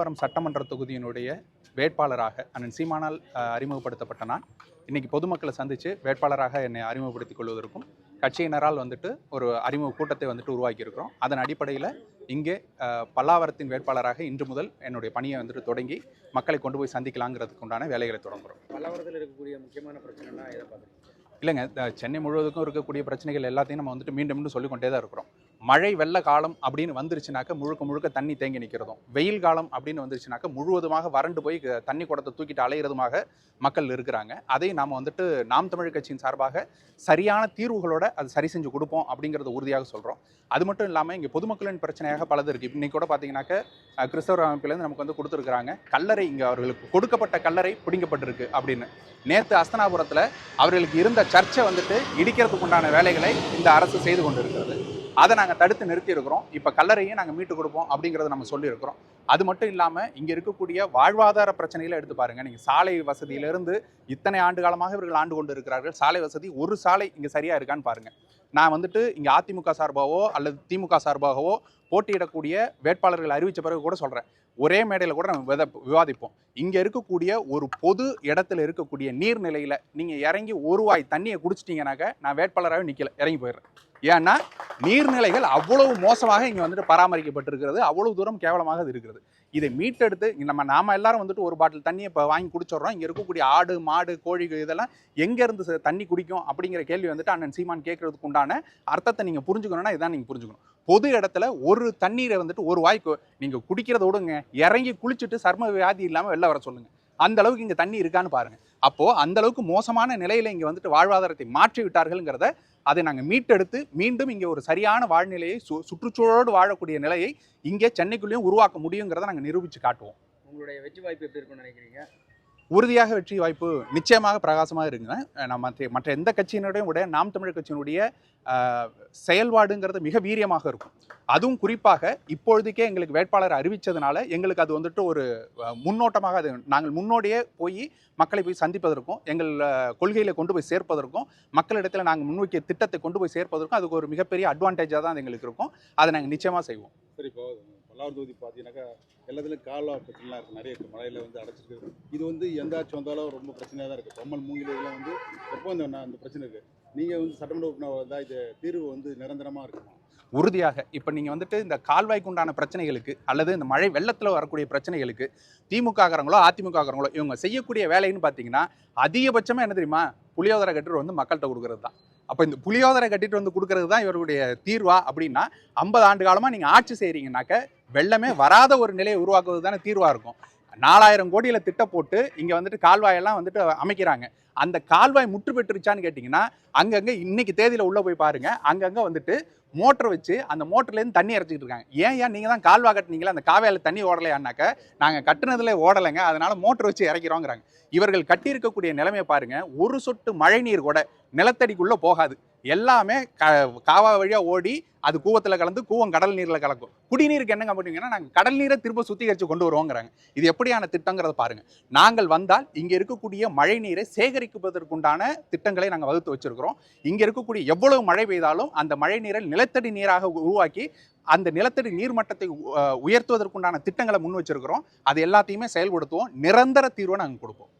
வரம் சட்டமன்ற தொகுதியினுடைய வேட்பாளராக அண்ணன் சீமானால் அறிமுகப்படுத்தப்பட்ட நான். இன்னைக்கு பொதுமக்களை சந்தித்து வேட்பாளராக என்னை அறிமுகப்படுத்திக் கொள்வதற்கும் கட்சியினரால் வந்துட்டு ஒரு அறிமுக கூட்டத்தை வந்துட்டு உருவாக்கியிருக்கிறோம். அதன் அடிப்படையில் இங்கே பல்லாவரத்தின் வேட்பாளராக இன்று முதல் என்னுடைய பணியை வந்துட்டு தொடங்கி மக்களை கொண்டு போய் சந்திக்கலாங்கிறதுக்கு உண்டான வேலைகளை தொடங்குறோம். பல்லாவரத்தில் இருக்கக்கூடிய முக்கியமான பிரச்சனைனா எதை இல்லைங்க சென்னை முழுவதுக்கும் இருக்கக்கூடிய பிரச்சனைகள் எல்லாத்தையும் நம்ம வந்துட்டு மீண்டும் மீண்டும் சொல்லிக்கொண்டே தான் இருக்கிறோம். மழை வெள்ள காலம் அப்படின்னு வந்துருச்சுனாக்க முழுக்க முழுக்க தண்ணி தேங்கி நிற்கிறதும் வெயில் காலம் அப்படின்னு வந்துருச்சுனாக்க முழுவதுமாக வறண்டு போய் தண்ணி குடத்தை தூக்கிட்டு அலையிறதுமாக மக்கள் இருக்கிறாங்க. அதை நாம் வந்துட்டு நாம் தமிழ் கட்சியின் சார்பாக சரியான தீர்வுகளோட அது சரி செஞ்சு கொடுப்போம் அப்படிங்கிறத உறுதியாக சொல்கிறோம் அது மட்டும் இல்லாமல் இங்கே பொதுமக்களின் பிரச்சனையாக பலது இருக்குது இன்றைக்கி கூட பார்த்தீங்கன்னாக்க அஹ், கிறிஸ்தவர் அமைப்பிலேருந்து நமக்கு வந்து கொடுத்துருக்குறாங்க. கல்லறை இங்கே அவர்களுக்கு கொடுக்கப்பட்ட கல்லறை பிடிங்கப்பட்டிருக்கு அப்படின்னு. நேற்று அஸ்தனாபுரத்தில் அவர்களுக்கு இருந்த சர்ச்சை வந்துட்டு இடிக்கிறதுக்கு உண்டான வேலைகளை இந்த அரசு செய்து கொண்டு இருக்கிறது அதை நாங்கள் நாங்கள் தடுத்து நிறுத்தியிருக்கிறோம். இப்போ கல்லறையும் நாங்கள் மீட்டு கொடுப்போம் அப்படிங்கிறத நம்ம சொல்லியிருக்கிறோம். அது மட்டும் இல்லாமல் இங்கே இருக்கக்கூடிய வாழ்வாதார பிரச்சனைகளை எடுத்து பாருங்கள் நீங்கள் சாலை வசதியிலிருந்து இத்தனை ஆண்டு காலமாக இவர்கள் ஆண்டு கொண்டு இருக்கிறார்கள் சாலை வசதி ஒரு சாலை இங்கே சரியாக இருக்கான்னு பாருங்கள் நான் வந்துட்டு இங்கே அதிமுக சார்பாகவோ அல்லது திமுக சார்பாகவோ போட்டியிடக்கூடிய வேட்பாளர்கள் அறிவித்த பிறகு கூட சொல்கிறேன் ஒரே மேடையில் கூட நம்ம வித விவாதிப்போம். இங்கே இருக்கக்கூடிய ஒரு பொது இடத்துல இருக்கக்கூடிய நீர்நிலையில் நீங்கள் இறங்கி ஒரு வாய் தண்ணியை குடிச்சிட்டிங்கனாக்க நான் வேட்பாளராகவே நிற்கல இறங்கி போயிடுறேன். ஏன்னா நீர்நிலைகள் அவ்வளவு மோசமாக இங்கே வந்துட்டு பராமரிக்கப்பட்டிருக்கிறது அவ்வளவு தூரம் கேவலமாக இது இருக்கிறது. இதை மீட்டெடுத்து நம்ம நாம எல்லாரும் வந்துட்டு ஒரு பாட்டில் தண்ணியை இப்போ வாங்கி குடிச்சிடுறோம். இங்கே இருக்கக்கூடிய ஆடு மாடு கோழிகள் இதெல்லாம் எங்கேருந்து ச- தண்ணி குடிக்கும் அப்படிங்கிற கேள்வி வந்துட்டு அண்ணன் சீமான் கேட்கறதுக்கு உண்டான அர்த்தத்தை நீங்கள் புரிஞ்சுக்கணும்னா இதான் நீங்கள் புரிஞ்சுக்கணும். பொது இடத்துல ஒரு தண்ணீரை வந்துட்டு ஒரு வாய்க்கு நீங்கள் குடிக்கிறத விடுங்க இறங்கி குளிச்சுட்டு சர்ம வியாதி இல்லாமல் வெளில வர சொல்லுங்கள் அந்த அளவுக்கு இங்கே தண்ணி இருக்கான்னு பாருங்கள் அப்போது அந்த அளவுக்கு மோசமான நிலையில் இங்கே வந்துட்டு வாழ்வாதாரத்தை மாற்றி விட்டார்கள்ங்கிறத அதை நாங்கள் மீட்டெடுத்து மீண்டும் இங்கே ஒரு சரியான வாழ்நிலையை சு சுற்றுச்சூழலோடு வாழக்கூடிய நிலையை இங்கே சென்னைக்குள்ளேயும் உருவாக்க முடியுங்கிறத நாங்கள் நிரூபித்து காட்டுவோம். உங்களுடைய வெற்றி வாய்ப்பு எப்படி இருக்கும்னு நினைக்கிறீங்க? உறுதியாக வெற்றி வாய்ப்பு நிச்சயமாக பிரகாசமாக இருக்குங்க. நம்ம மற்ற மற்ற எந்த கட்சியினுடைய உடைய நாம் தமிழர் கட்சியினுடைய செயல்பாடுங்கிறது மிக வீரியமாக இருக்கும். அதுவும் குறிப்பாக இப்பொழுதுக்கே எங்களுக்கு வேட்பாளர் அறிவித்ததுனால எங்களுக்கு அது வந்துட்டு ஒரு முன்னோட்டமாக அது நாங்கள் முன்னோடியே போய் மக்களை போய் சந்திப்பதற்கும் எங்கள் கொள்கையில் கொண்டு போய் சேர்ப்பதற்கும் மக்களிடத்தில் நாங்கள் முன்வைக்கிய திட்டத்தை கொண்டு போய் சேர்ப்பதற்கும் அதுக்கு ஒரு மிகப்பெரிய அட்வான்டேஜாக தான் அது எங்களுக்கு இருக்கும். அதை நாங்கள் நிச்சயமாக செய்வோம். சரி போதும். பல்லாவரம் தொகுதி பார்த்தீங்கன்னாக்கா எல்லாத்துலேயும் காலா பிரச்சனைலாம் இருக்குது நிறைய இருக்குது மழையில் வந்து அடைச்சிருக்கு. இது வந்து எந்த ஆட்சி வந்தாலும் ரொம்ப பிரச்சனையாக தான் இருக்குது கம்மல் மூங்கில் இதெல்லாம் வந்து எப்போ இந்த அந்த பிரச்சனை இருக்குது நீங்கள் வந்து சட்டமன்ற உறுப்பினர் வந்தால் இது தீர்வு வந்து நிரந்தரமாக இருக்குமா உறுதியாக இப்போ நீங்கள் வந்துட்டு இந்த கால்வாய்க்கு உண்டான பிரச்சனைகளுக்கு அல்லது இந்த மழை வெள்ளத்தில் வரக்கூடிய பிரச்சனைகளுக்கு திமுககாரங்களோ அதிமுககாரங்களோ இவங்க செய்யக்கூடிய வேலைன்னு பார்த்தீங்கன்னா அதிகபட்சமாக என்ன தெரியுமா? புளியோதரை கட்டுரை வந்து மக்கள்கிட்ட கொடுக்கறது தான் அப்போ இந்த புளியோதரை கட்டிட்டு வந்து கொடுக்கறது தான் இவருடைய தீர்வா அப்படின்னா ஐம்பது ஆண்டு காலமாக நீங்கள் ஆட்சி செய்கிறீங்கனாக்க வெள்ளமே வராத ஒரு நிலையை உருவாக்குவது தானே தீர்வாக இருக்கும். நாலாயிரம் கோடியில் திட்டம் போட்டு இங்கே வந்துட்டு கால்வாயெல்லாம் வந்துட்டு அமைக்கிறாங்க. அந்த கால்வாய் முற்று பெற்றுருச்சான்னு கேட்டிங்கன்னா அங்கங்கே இன்னைக்கு தேதியில் உள்ளே போய் பாருங்கள் அங்கங்கே வந்துட்டு மோட்டர் வச்சு அந்த மோட்டர்லேருந்து தண்ணி இறச்சிக்கிட்டு இருக்காங்க. ஏன் ஏன் நீங்கள் தான் கால்வா கட்டினீங்களா? அந்த காவேரியில் தண்ணி ஓடலையானாக்க நாங்கள் கட்டுனதுல ஓடலைங்க. அதனால் மோட்டர் வச்சு இறக்கிறோங்கிறாங்க. இவர்கள் கட்டியிருக்கக்கூடிய நிலைமையை பாருங்கள் ஒரு சொட்டு மழை நீர் கூட நிலத்தடிக்குள்ளே போகாது. எல்லாமே க காவா வழியாக ஓடி அது கூவத்தில் கலந்து கூவம் கடல் நீரில் கலக்கும். குடிநீருக்கு என்னங்க பண்ணுவீங்கன்னா நாங்கள் கடல் நீரை திரும்ப சுத்திகரித்து கொண்டு வருவோங்கிறாங்க. இது எப்படியான திட்டங்கிறத பாருங்கள் நாங்கள் வந்தால் இங்கே இருக்கக்கூடிய மழை நீரை சேகரிப்பதற்குண்டான திட்டங்களை நாங்கள் வகுத்து வச்சிருக்கிறோம். இங்கே இருக்கக்கூடிய எவ்வளவு மழை பெய்தாலும் அந்த மழை நீரை நிலத்தடி நீராக உருவாக்கி அந்த நிலத்தடி நீர்மட்டத்தை உயர்த்துவதற்குண்டான திட்டங்களை முன் வச்சிருக்கிறோம். அது எல்லாத்தையுமே செயல்படுத்துவோம். நிரந்தர தீர்வை நாங்கள் கொடுப்போம்.